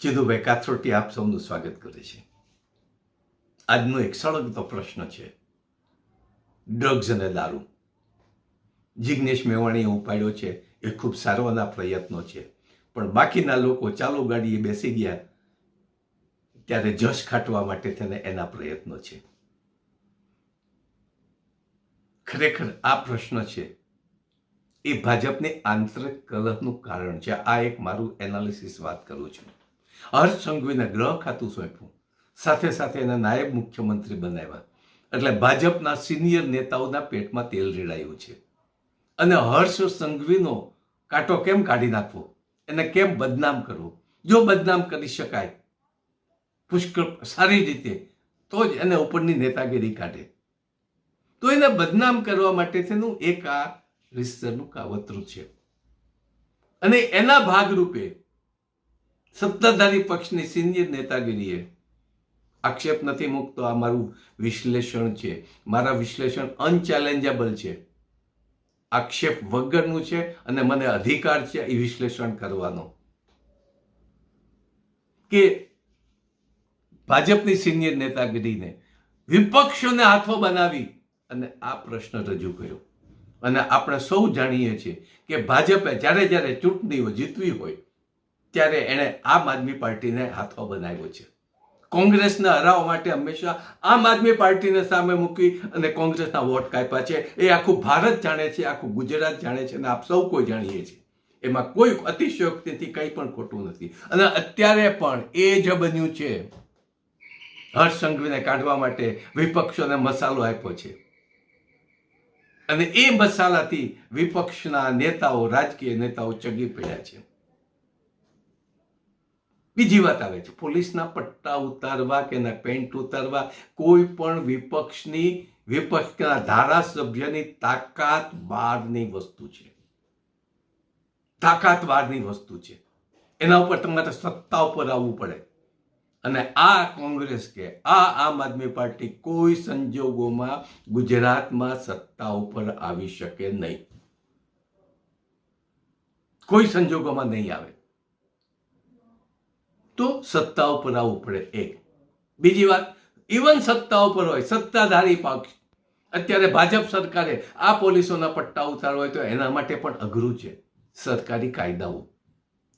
ચિદુભાઈ કાથરોટી આપ સૌનું સ્વાગત કરે છે. આજનો એક સળગતો પ્રશ્ન છે. ડ્રગ્સ અને દારૂ. જિગ્નેશ મેવાણીએ ઉપાડ્યો છે. એ ખૂબ સારવાના પ્રયત્નો છે. પણ બાકીના લોકો ચાલુ ગાડીએ બેસી ગયા. ત્યારે જશ ખાટવા માટે તેને એના પ્રયત્નો છે. ખરેખર આ પ્રશ્ન છે. એ ભાજપની આંતરિક કલહનું કારણ છે. આ એક મારું એનાલિસિસ વાત કરું છું. હર્ષ સંઘવીને ગ્રહ ખાતું સોંપ્યું. સાથે સાથે એના નાયબ મુખ્યમંત્રી બનાવ્યા. એટલે ભાજપના સિનિયર નેતાઓના પેટમાં તેલ રેડાયું છે. અને હર્ષ સંઘવીનો કાંટો કેમ કાઢી નાખવો? એને કેમ બદનામ કરવો? જો બદનામ કરી શકાય, પુષ્કળ સારી રીતે, તો જ એને ઉપરની નેતાગીરી કાઢે. તો એને બદનામ કરવા માટે તેનું એક આ રિસ્તરનું કાવતરું છે. અને એના ભાગરૂપે સત્તાધારી પક્ષની સિનિયર નેતાગીરીએ આક્ષેપ નથી મૂકતો, આ મારું વિશ્લેષણ છે. મારા વિશ્લેષણ અનચેલેન્જેબલ છે. આક્ષેપ વગરનું છે અને મને અધિકાર છે એ વિશ્લેષણ કરવાનો. કે ભાજપની સિનિયર નેતાગીરીને વિપક્ષોને હાથો બનાવી અને આ પ્રશ્ન રજૂ કર્યો. અને આપણે સૌ જાણીએ છીએ કે ભાજપે જ્યારે જ્યારે ચૂંટણીઓ જીતવી હોય ત્યારે એણે આમ આદમી પાર્ટીને હાથો બનાવ્યો છે. કોંગ્રેસને હરાવવા માટે હંમેશા આમ આદમી પાર્ટીને સામે મૂકી અને કોંગ્રેસના વોટ કાપ્યા છે. એ આખું ભારત જાણે છે, આખું ગુજરાત જાણે છે અને આપ સૌ કોઈ જાણીએ છીએ. એમાં કોઈ અતિશયોક્તિથી કંઈ પણ ખોટું નથી. અને અત્યારે પણ એ જ બન્યું છે. હર્ષ સંઘવીને કાઢવા માટે વિપક્ષોને મસાલો આપ્યો છે. અને એ મસાલાથી વિપક્ષના નેતાઓ, રાજકીય નેતાઓ ચગી પડ્યા છે. બીજી વાત આવે છે, પોલીસના પટ્ટા ઉતારવા કે એના પેન્ટ ઉતારવા, કોઈ પણ વિપક્ષની, વિપક્ષના ધારાસભ્યની તાકાત બહારની વસ્તુ છે. તાકાત બહારની વસ્તુ છે. એના ઉપર તમારે સત્તા ઉપર આવવું પડે. અને આ કોંગ્રેસ કે આ આમ આદમી પાર્ટી કોઈ સંજોગોમાં ગુજરાતમાં સત્તા ઉપર આવી શકે નહીં. કોઈ સંજોગોમાં નહીં આવે. તો સત્તા ઉપર આવવું પડે એક. બીજી વાત ઇવન સત્તા ઉપર હોય, સત્તાધારી પક્ષ, અત્યારે ભાજપ સરકારે આ પોલીસોના પટ્ટા ઉતારવા હોય તો એના માટે પણ અઘરું છે. સરકારી કાયદાઓ.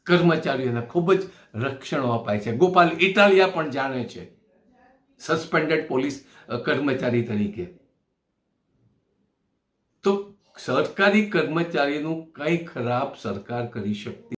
કર્મચારીઓને ખૂબ જ રક્ષણો અપાય છે. ગોપાલ, ઇટાલિયા પણ જાણે છે. સસ્પેન્ડેડ પોલીસ કર્મચારી તરીકે. તો સરકારી કર્મચારીનું કંઈ ખરાબ સરકાર કરી શકતી